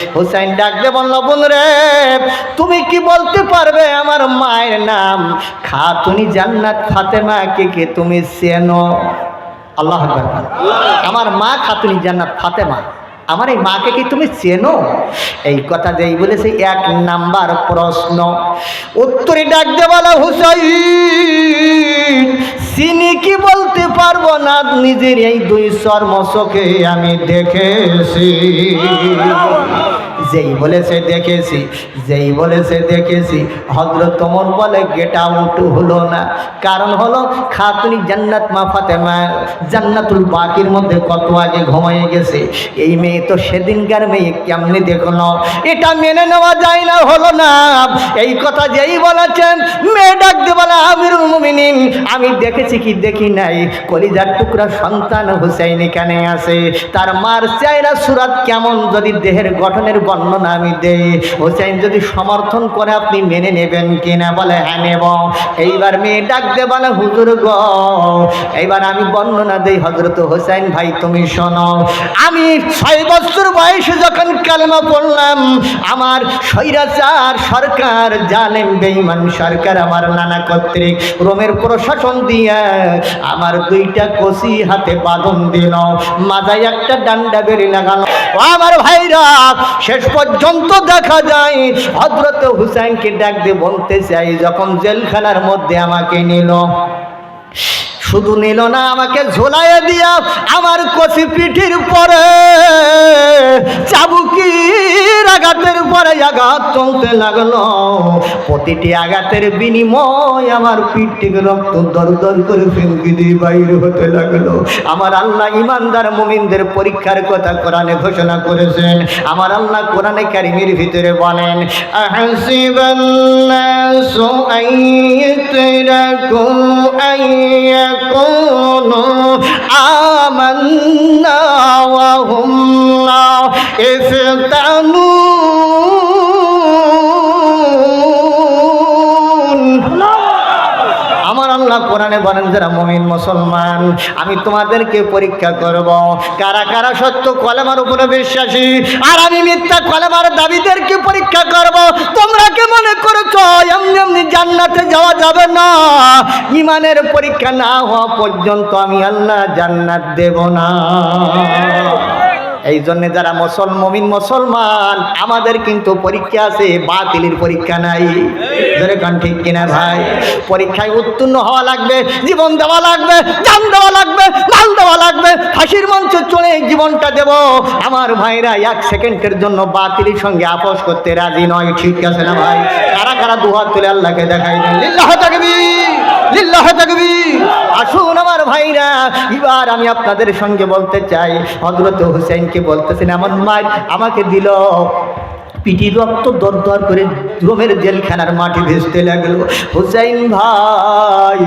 হুসাইন ডাকতে বলল বোন রে তুমি কি বলতে পারবে আমার মায়ের নাম? খাতুনি জান্নাত ফাতেমা কে কে তুমি চেনো? আল্লাহ আমার মা খাতুনি জান্নাত ফাতেমা, আমার এই মাকে কি তুমি চেনো? এই কথা যেই বলেছে, এক নাম্বার প্রশ্ন। উত্তরে ডাকতে বলা, হুসাইন, চিনি কি বলতে পারব না? নিজের এই দুই চর্মচোখে আমি দেখেছি। যেই বলেছে দেখেছি, যেই বলেছে দেখেছি হজরত তোমর বলে, গেট আউট হলো না। কারণ হলো, খাতুনি জান্নাত মা ফাতেমা জান্নাতুল বাকির মধ্যে কত আগে ঘুমাইয়ে গেছে। এই মেয়ে তো সেদিনকার মেয়ে, কেমনি দেখল? এটা মেনে নেওয়া যায় না, হলো না। এই কথা যেই বলেছেন, মেয়ে ডাকতে বলে, আমিরুল মুমিনিন, আমি দেখেছি কি দেখি নাই। কলিজার টুকরা সন্তান হুসাইন এখানে আছে। তার মার চাইরা সুরাত কেমন, যদি দেহের গঠনের বর্ণনা আমি দেই। হুসাইন যদি সমর্থন করে আপনি মেনে নেবেন কিনা বলে হ্যাঁ নেব। এইবার মেয়ে ডাকতে বলে, হুজুর গ। এইবার আমি বর্ণনা দেই হজরত হোসেন ভাই, তুমি শোনো, আমি ছয় বছর বয়সে যখন কালেমা পড়লাম, আমার স্বৈরাচার সরকার, জালেম, বেঈমান সরকার, আমার নানা কর্তৃক রোমের প্রশাসন দিয়া আমার দুইটা কষি হাতে বাঁধন দিল। মাথায় একটা ডান্ডা বেড়ে লাগানো আমার ভাইরা শেষ পর্যন্ত দেখা যায়। হজরত হুসাইনকে ডাক দিয়ে বলতে চাই যখন জেলখানার মধ্যে আমাকে নিল শুধু নিল না আমাকে ঝোলাইয়ে দিয়া আমার কচি পিঠির পরে চাবুকি আঘাতের পরে আঘাত চলতে লাগল। প্রতিটি আঘাতের বিনিময় আমার পিঠ থেকে রক্ত দর করে ফেঙ্কি দিয়ে বাইরে হতে লাগল। আমার আল্লাহ ইমানদার মুমিনদের পরীক্ষার কথা কোরআনে ঘোষণা করেছেন। আমার আল্লাহ কোরআনে কারিমের ভিতরে বলেন আহসিবান নাসু আইয়তরাকু কোরআনে বলেন যারা মমিন মুসলমান, আমি তোমাদেরকে পরীক্ষা করব। কারা কারা সত্য কলেমার উপরে বিশ্বাসী, আর আমি মিথ্যা কলেমার দাবিদেরকে পরীক্ষা করব। তোমরা কে মনে করেছ, এমনি এমনি জান্নাতে যাওয়া যাবে না? ইমানের পরীক্ষা না হওয়া পর্যন্ত আমি আল্লাহ জান্নাত দেব না। এই জন্য যারা মুসল মমিন মুসলমান, আমাদের কিন্তু পরীক্ষা আছে, বাতিলের পরীক্ষা নাই। ঠিক কিনা ভাই? পরীক্ষায় উত্তীর্ণ হওয়া লাগবে, জীবন দেওয়া লাগবে, জান দেওয়া লাগবে, মাল দেওয়া লাগবে, ফাঁসির মঞ্চ চলে জীবনটা দেব। আমার ভাইরা এক সেকেন্ডের জন্য বাতিলের সঙ্গে আপোষ করতে রাজি নয়, ঠিক আছে না ভাই? কারা কারা দুহাত তুলে আল্লাহকে দেখাই দেন? লিল্লাহ তাকবীর। লিল্লাহ তাকবীর। আসুন আমার ভাইরা, এবার আমি আপনাদের সঙ্গে বলতে চাই হজরত হুসেনকে বলতেছেন আমার মায়ের আমাকে দিল। পিটি রক্ত দর দর করে রোমের জেলখানার মাটি ভেসতে লাগল। হুসাইন ভাই,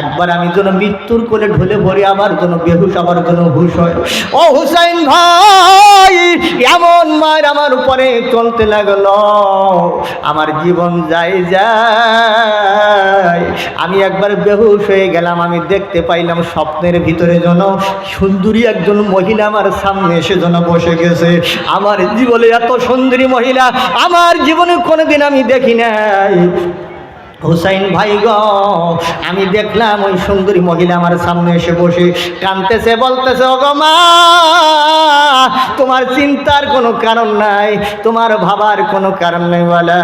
একবার আমি যেন মৃত্যুর কোলে ঢলে ভরে আমার যেন বেহুশ, আমার যেন হুশ হয়। ও হুসাইন ভাই, এমন মায়ের আমার উপরে চলতে লাগল। আমার জীবন যায় যায়। আমি একবার বেহুশ হয়ে গেলাম, আমি দেখতে পাইলাম স্বপ্নের ভিতরে যেন সুন্দরী একজন মহিলা আমার সামনে এসে যেন বসে গেছে। আমার জীবনে এত সুন্দরী মহিলা আমার জীবনে কোনোদিন আমি দেখি নাই। হুসাইন ভাই গ, আমি দেখলাম ওই সুন্দরী মহিলা আমার সামনে এসে বসে কানতেছে, বলতেছে মা, তোমার চিন্তার কোনো কারণ নাই, তোমার ভাবার কোনো কারণ নেই। বলে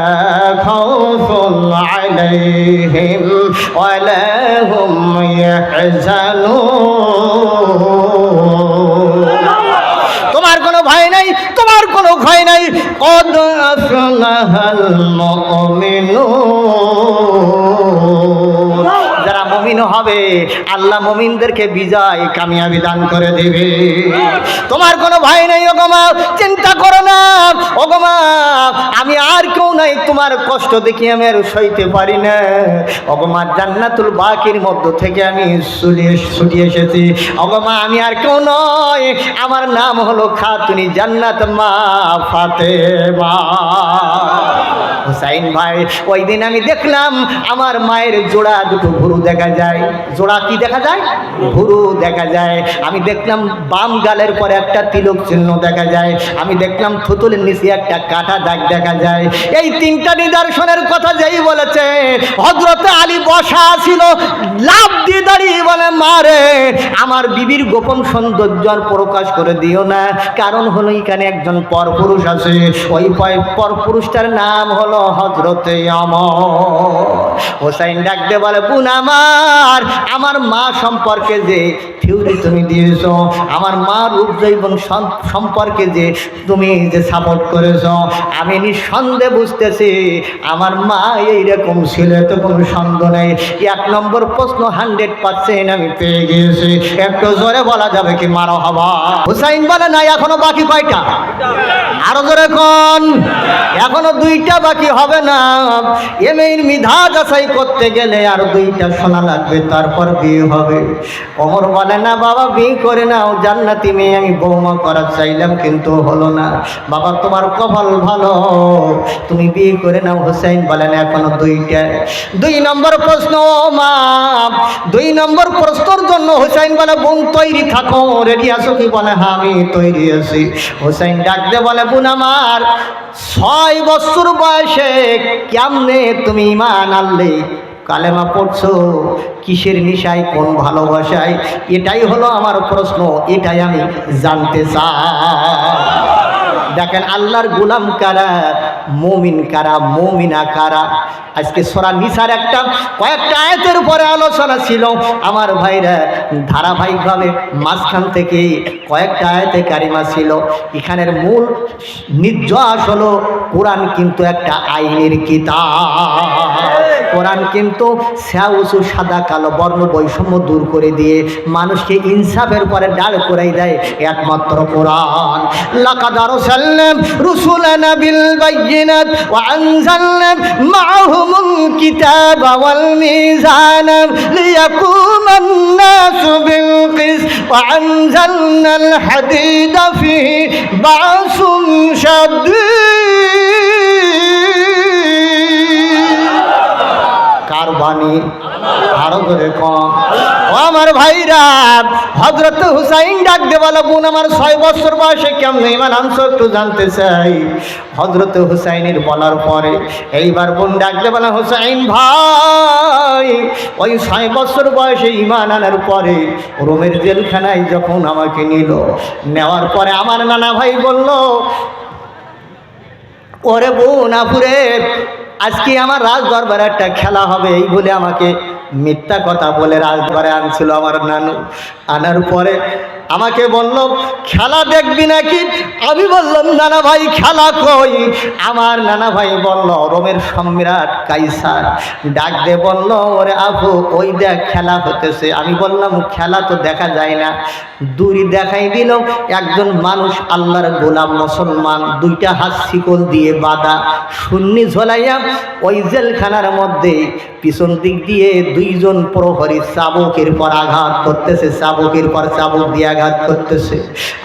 নাই তোমার কোনো ভয় নাই। কদ মুমিনুন। হবে। আল্লাহ মমিনদেরকে বিজয়, কামিয়াবি দান করে দেবে। তোমার কোনো ভয় নেই ওগমা চিন্তা করো না। ওগমা আমি আর কেউ নাই, তোমার কষ্ট দেখি আমি আর সইতে পারি না। ওগমা জান্নাতুল বাকির মধ্য থেকে আমি ছুটিয়ে এসেছি। ওগমা আমি আর কেউ নয় আমার নাম হলো খাতুনি জান্নাত মা ফাতেমা। হুসাইন ভাই, ওই দিন আমি দেখলাম আমার মায়ের জোড়া দুটো ভুরু দেখা যায়। জোড়া কি দেখা যায়? ভুরু দেখা যায়। আমি দেখলাম বাম গালের পরে একটা তিলক চিহ্ন দেখা যায়। আমি দেখলাম থুতুলের নিচে একটা কাটা দাগ দেখা যায়। এই তিনটা নিদর্শনের কথা যেই বলেছে হজরতে আলী বসা ছিল, লাভ দিয়ে দাঁড়িয়ে বলে, মারে, আমার বিবির গোপন সৌন্দর্য প্রকাশ করে দিও না। কারণ হলো এখানে একজন পরপুরুষ আছে। ওই পরপুরুষটার নাম হলো হজরতে আমার। হোসাইন ডাকতে বলে বুন আমার আমার মা সম্পর্কে যে থিওরি তুমি দিয়েছ, আমার মা রূপ জৈবন সম- সম্পর্কে যে তুমি যে সাপোর্ট করেছ, আমি নিঃসন্দেহে বুঝতেছি আমার মা এইরকম ছিল তো কোনো সন্দেহ নেই। এক নম্বর প্রশ্ন হান্ড্রেড পার্সেন্ট আমি পেয়ে গিয়েছি। একটু জোরে বলা যাবে কি মারো হবা? হুসাইন বলে না এখনও বাকি কয়টা? আরও জোরে কোন? এখনও দুইটা বাকি হবে না। এমএর মিধা যাচাই করতে গেলে আর দুইটা শোনা লাগবে, তারপর বিয়ে হবে। অমর বলে না বাবা, বিয়ে করে নাও, জান্নাতি মেয়ে, আমি বৌমা করার চাইলাম, কিন্তু হলো না। বাবা, তোমার কপাল ভালো। তুমি বিয়ে করে নাও হোসেন বলে, না, এখনও দুইটা। দুই নম্বর প্রশ্ন মা, দুই নম্বর প্রশ্নর জন্য হোসেন বলে, বোন, তৈরি থাকো, রেডি আছো কি? বলে হ্যাঁ আমি তৈরি আছি। হোসেন ডাকতে বলে, বোন আমার, ছয় বছর বয়সে কেমনে তুমি ইমান আনলে? কালেমা পড়ছো? কিসের নিশায়? কোন ভালোবাসায়? এটাই হলো আমার প্রশ্ন, এটাই আমি জানতে চাই। দেখেন, আল্লাহর গুলাম কারা? মমিন কারা? মমিনা কারা? আজকে সোরা নিসার একটা কয়েকটা আয়তের উপরে আলোচনা ছিল। আমার ভাইরা ধারাবাহিকভাবে মাঝখান থেকে কয়েকটা আয়তে কারিমা ছিল। এখানের মূল নির্যাস হলো, কোরআন কিন্তু একটা আইনের কিতাব। কোরআন কিন্তু শ্যাউসু সাদা, কালো, বর্ণ বৈষম্য দূর করে দিয়ে মানুষকে ইনসাফের পরে ডাল করে দেয় একমাত্র কোরআন। লাকাদ আরসালনাম রুসুলানা বিল বাইয়িনাত ওয়া আনজালনা মাআহুমুল ওয়াল মিজানা লিয়াকুমান নাসু বিল ওয়া আনজালনাল হাদিদা ফিহি শাদীদ। বাণী আরও করে কম। ও আমার ভাইরা হজরত হুসাইন ডাক দে বলো, বোন আমার ছয় বছর বয়সে কেমন ইমান আনছো একটু জানতে চাই। হজরত হুসাইনের বলার পরে এইবার বোন ডাক দে বলে, হুসাইন ভাই, ওই ছয় বছর বয়সে ইমান আনার পরে রোমের জেলখানায় যখন আমাকে নিল, নেওয়ার পরে আমার নানা ভাই বলল, ওরে বোন, আপুরের আজকে আমার রাজ দরবারে একটা খেলা হবে এই বলে আমাকে মিথ্যা কথা বলে রাজদরবারে আনছিল আমার নানু। আনার পরে আমাকে বলল, খেলা দেখবি নাকি? আমি বললাম, নানা ভাই, খেলা কই? আমার নানা ভাই বলল, রোমের সম্রাট কাইসার। ডাক দে বলল, ওরে আপু ওই দেখ, খেলা হতেছে। আমি বললাম, খেলা তো দেখা যায় না। দূরি দেখাই দিল, একজন মানুষ আল্লাহর গোলাম মুসলমান, দুইটা হাত শিকল দিয়ে বাঁধা। শূন্যি ঝোলাইয়া ওই জেলখানার মধ্যে পিছন দিক দিয়ে দুইজন প্রহরী চাবকের পর আঘাত করতেছে, চাবকের পর চাবক দিয়ে আঘাত করতেছে।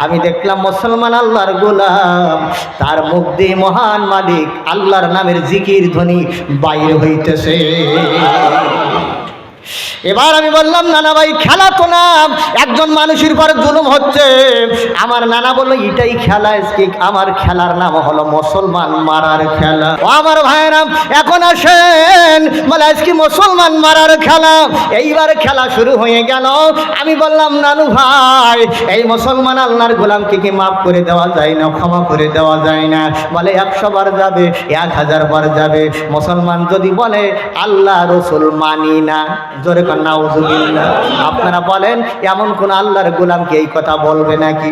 আমি দেখলাম মুসলমান আল্লাহর গোলাম, তার মুখ দিয়ে মহান মালিক, আল্লাহর নামের জিকির ধ্বনি বাইরে হইতেছে। এবার আমি বললাম, নানা ভাই, খেলা তো না, একজন মানুষের পর জুলুম হচ্ছে। আমার নানা বলল, এটাই খেলা আমার খেলার নাম হলো মুসলমান মারার খেলা। আমার ভাইয়েরা, এখন আসেন, বলে, আজকে মুসলমান মারার খেলা। এইবার খেলা শুরু হয়ে গেল। আমি বললাম, নানু ভাই, এই মুসলমান আল্লাহর গোলামকে কি মাফ করে দেওয়া যায় না, ক্ষমা করে দেওয়া যায় না? বলে, একশো বার যাবে, এক হাজার বার যাবে। মুসলমান যদি বলে, আল্লাহ রসুল মানি না। জোরে কন্যা আপনারা বলেন, এমন কোন আল্লাহর গুলামকে এই কথা বলবে নাকি?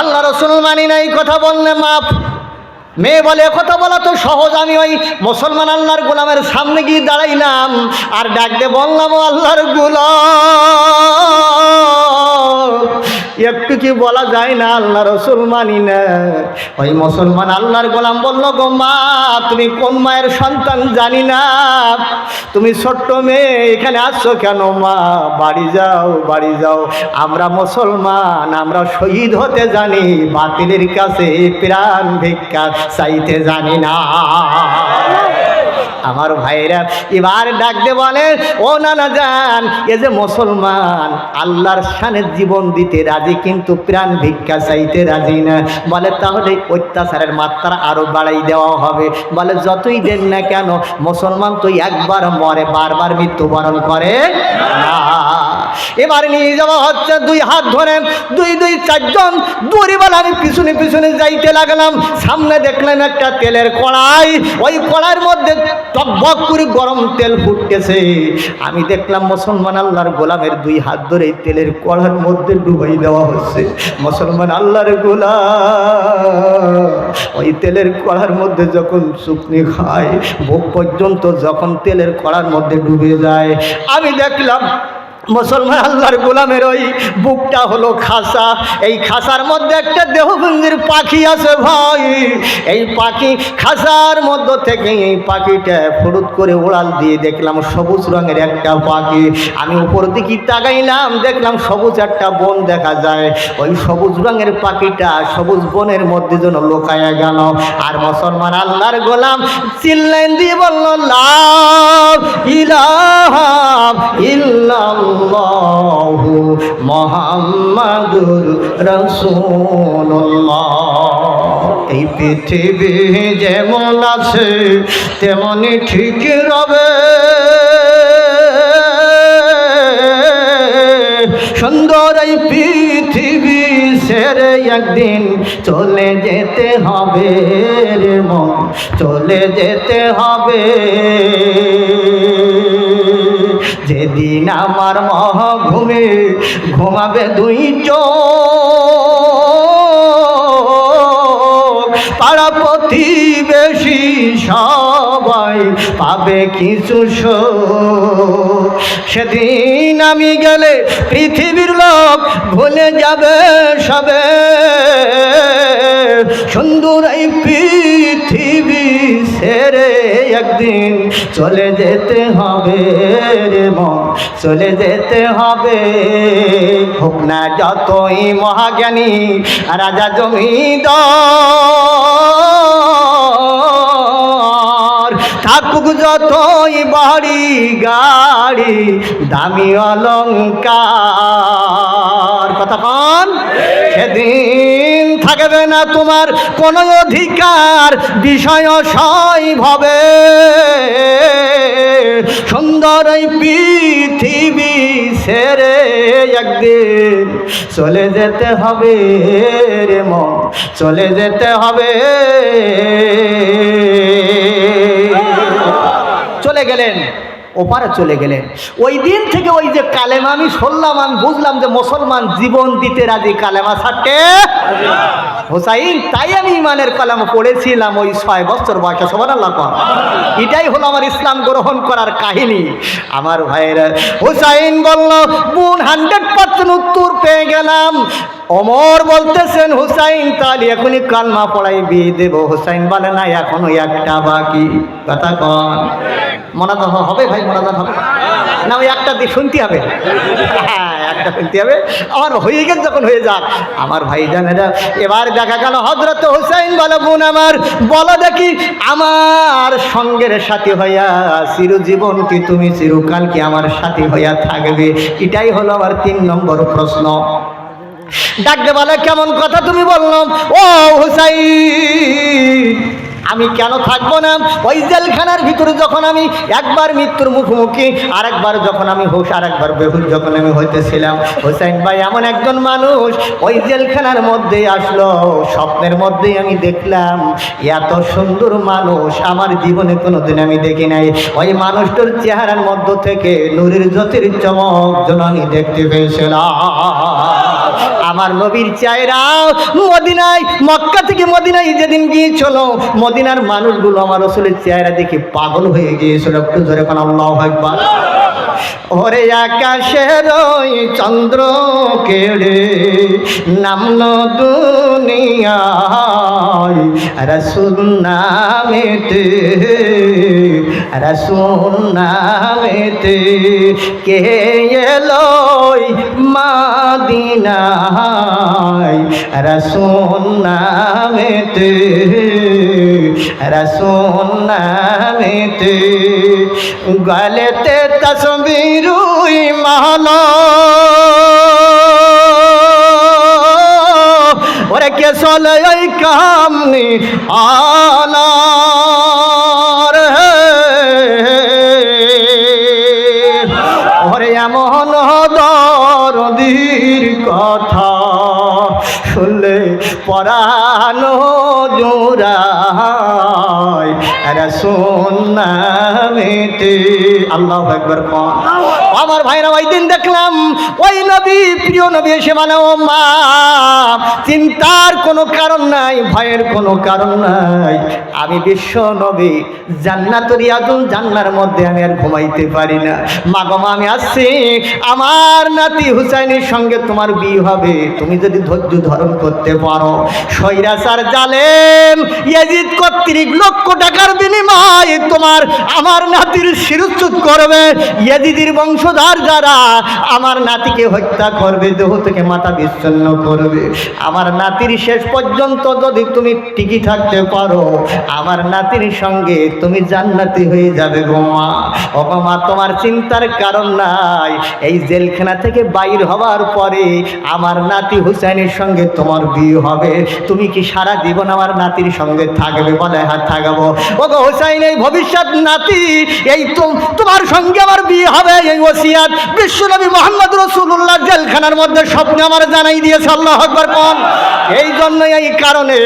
আল্লাহ রসুল মানি না এই কথা বললে মাফ। মেয়ে বলে কথা বলা তো সহজ, আমি ওই মুসলমান আল্লাহর গুলামের সামনে গিয়ে দাঁড়াইলাম। আর ডাকতে বললাম আল্লাহর গোলাম। একটু কি বলা যায় না? আল্লাহ রসুল মানি না। ওই মুসলমান আল্লাহর গোলাম বলল, গো মা, তুমি কোন মায়ের সন্তান জানি না? তুমি ছোট্ট মেয়ে, এখানে আসছো কেন মা? বাড়ি যাও বাড়ি যাও। আমরা মুসলমান, আমরা শহীদ হতে জানি, বাতিলের কাছে প্রাণ ভিক্ষা চাইতে জানি না। আমার ভাইরা এবার ডাকতে বলে ও নানা যান এ যে মুসলমান, আল্লাহর সানে জীবন দিতে রাজি, কিন্তু প্রাণ ভিক্ষা চাইতে রাজি না। বলে, তাহলে অত্যাচারের মাত্রা আরও বাড়াই দেওয়া হবে। বলে, যতই দেন না কেন, মুসলমান তো একবার মরে, বারবার মৃত্যুবরণ করে না। এবার নিয়ে যাওয়া হচ্ছে দুই হাত ধরে। দুই দুই, চারজন। দড়িবেলা আমি পিছনে পিছনে যাইতে লাগলাম। সামনে দেখলাম একটা তেলের কড়াই। ওই কড়াইয়ের মধ্যে টকবক করে গরম তেল ফুটতেছে। আমি দেখলাম মুসলমান আল্লাহর গোলামের দুই হাত ধরে তেলের কড়ার মধ্যে ডুবাই দেওয়া হচ্ছে। মুসলমান আল্লাহর গোলাম। ওই তেলের কড়ার মধ্যে যখন শুকনি খায়, ভোগ পর্যন্ত যখন তেলের কড়ার মধ্যে ডুবে যায়। আমি দেখলাম মুসলমান আল্লাহর গোলামের ওই বুকটা হলো খাসা। এই খাসার মধ্যে একটা দেহভঙ্গির পাখি আছে ভাই। এই পাখি খাসার মধ্য থেকে এই পাখিটা ফুরুত করে উড়াল দিয়ে দেখলাম সবুজ রঙের একটা পাখি। আমি উপর দিকে তাকাইলাম, দেখলাম সবুজ একটা বন দেখা যায়। ওই সবুজ রঙের পাখিটা সবুজ বনের মধ্যে যেন লোকায়া গেল। আর মুসলমান আল্লাহর গোলাম চিল্লেন দিয়ে বলল, লাভ, ইলাহা ইল্লাল্লাহু মুহাম্মাদুর রাসূলুল্লাহ। এই পৃথিবী যেমন আছে তেমনই ঠিক রবে। সুন্দর এই পৃথিবী সেরে একদিন চলে যেতে হবে রে মন, চলে যেতে হবে। যেদিন আমার মহ ঘুমে ঘুমাবে দুই চোখ, পাড়া প্রতিবেশী সবাই পাবে কিছু সেদিন আমি গেলে পৃথিবীর লোক ভুলে যাবে সবে। সুন্দর এই একদিন চলে যেতে হবে রে মন, চলে যেতে হবে। হোক না যতই মহাজ্ঞানী, রাজা জমিদার থাকুক যতই বাড়ি গাড়ি, দামি অলঙ্কার কথা কন? সেদিন থাকবে না তোমার কোনো অধিকার। বিষয় সই ভাবে। সুন্দর এই পৃথিবী সেরে একদিন চলে যেতে হবে রে মন, চলে যেতে হবে। চলে গেলেন। ওপারে চলে গেলেন। ওই দিন থেকে ওই যে কালেমা, আমি শুনলাম আমি বুঝলাম যে মুসলমান জীবন দিতে রাজি, কালেমা ছাড়তে হোসাইন, তাই আমি ইমানের কালাম পড়েছিলাম ওই ছয় বছর বয়সে সবার আল্লাহ এটাই হলো আমার ইসলাম গ্রহণ করার কাহিনী। আমার ভাইয়েরা, হোসাইন বলল, বোন হান্ড্রেড পার্সেন্ট উত্তর পেয়ে গেলাম। অমর বলতেছেন, হুসাইন, তাহলে এখনই কালমা পড়াই, বিয়ে দেবো। হুসাইন বলে, না এখনও একটা বাকি। কথা কন। মনাজাত হবে ভাই, মনাজাত হবে। না, ওই একটা দিয়ে শুনতে হবে। হ্যাঁ একটা শুনতে হবে। আমার হয়ে গেছে যখন হয়ে যাক। আমার ভাই জানেরা এবার দেখা গেল হজরত হুসাইন বলে, বোন আমার, বলো দেখি আমার সঙ্গের সাথী হইয়া চিরজীবন কি তুমি চিরকাল কি আমার সাথী হইয়া থাকবে? এটাই হলো আমার তিন নম্বর প্রশ্ন। ডাকতে বলে, কেমন কথা তুমি বললাম? ও হুসাই আমি কেন থাকব না? ওই জেলখানার ভিতরে যখন আমি একবার মৃত্যুর মুখোমুখি আর একবার যখন আমি হুশ আর একবার বেহুশ যখন আমি হইতেছিলাম। হোসাইন ভাই এমন একজন মানুষ, ওই জেলখানার মধ্যেই আসলো। স্বপ্নের মধ্যেই আমি দেখলাম, এত সুন্দর মানুষ, আমার জীবনে কোনোদিন আমি দেখি নাই। ওই মানুষটার চেহারার মধ্য থেকে নুরের জ্যোতির চমক যেন আমি দেখতে পেয়েছিলাম। আমার নবীর চায়রাও মদিনায়, মক্কা থেকে মদিনায় যেদিন গিয়েছিল, মদিনার মানুষগুলো আমার রসুলের চেহারা দেখে পাগল হয়ে গিয়েছিল। একটু ধরে কোন আল্লাহ একবার ওরে আকাশের ওই চন্দ্র কেড়ে নামল দুনিয়ায়। রসুল নামেতে রসুল নামেতে কে এলোই মাদিনায়? রসুল নামেতে রসুন নামেতে গলেতে তসবিরু মালা ওরে কে চলে কামনি আনার ওরে এমন দরদির কথা শুনলে পরানো জোড়ায় রসুন নামেতে আল্লাহ একবার কন আমার ভাইরা ওই দিন দেখলাম ওই নবী প্রিয় নবী এসে মানে ও মা চিন্তার কোনো কারণ নাই ভয়ের কোনো কারণ নাই। আমি বিশ্ব নবী জান্নাতুর ইয়াদুল জান্নার মধ্যে আমি আর ঘুমাইতে পারি না। মা গো মা, আমি আসছি। আমার নাতি হুসাইনের সঙ্গে তোমার বিয়ে হবে। তুমি যদি ধৈর্য ধারণ করতে পারো। সৈরাচার জালেম ইয়াজিদ কর্তৃক লক্ষ টাকার বিনিময়ে তোমার আমার নাতির শিরুচ্যুত করবে। ইয়াজিদির বংশধর যারা, আমার নাতিকে হত্যা করবে দেহ থেকে মাথা বিচ্ছিন্ন করবে। আমার নাতির শেষ পর্যন্ত যদি তুমি টিকি থাকতে পারো, আমার নাতির সঙ্গে তুমি জান্নাতি হয়ে যাবে গো মা। ও গো মা, তোমার চিন্তার কারণ নাই। এই জেলখানা থেকে বাইর হওয়ার পরে আমার নাতি হুসাইনের সঙ্গে তোমার বিয়ে হবে। তুমি কি সারা জীবন আমার নাতির সঙ্গে থাকবে বলে হ্যাঁ থাকব? ও গো হুসাইন, এই ভবিষ্যৎ নাতি, এই তোমার সঙ্গে আমার বিয়ে হবে, এই ওসিয়াত বিশ্বনবী মোহাম্মদ রসুল্লাহ জেলখানার মধ্যে স্বপ্নে আমার জানাই দিয়েছে, আল্লাহ আকবর কোন। এই জন্য এই কারণে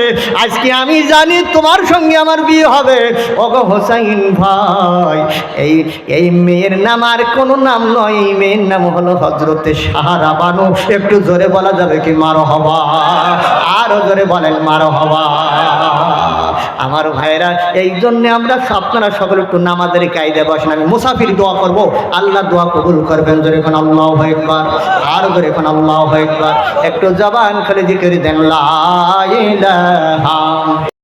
আজকে আমি জানি তোমার সঙ্গে আমার বিয়ে হবে। ও গো হোসাইন ভাই, এই এই মেয়ের নাম আর কোনো নাম নয়, এই মেয়ের নাম হলো হজরতে সাহারা বানু। একটু জোরে বলা যাবে কি মারো হবা আরও জোরে বলেন মারো হবা আমার ভাইরা এই জন্য আমরা আপনারা সকলে একটু নামাজের কায়দা বসেন। আমি মুসাফির দোয়া করব। আল্লাহ দোয়া কবুল করবেন। ধরে এখন আল্লাহ একবার আর ধরে এখন আল্লাহ একবার একটু জবান করে জিকির দেন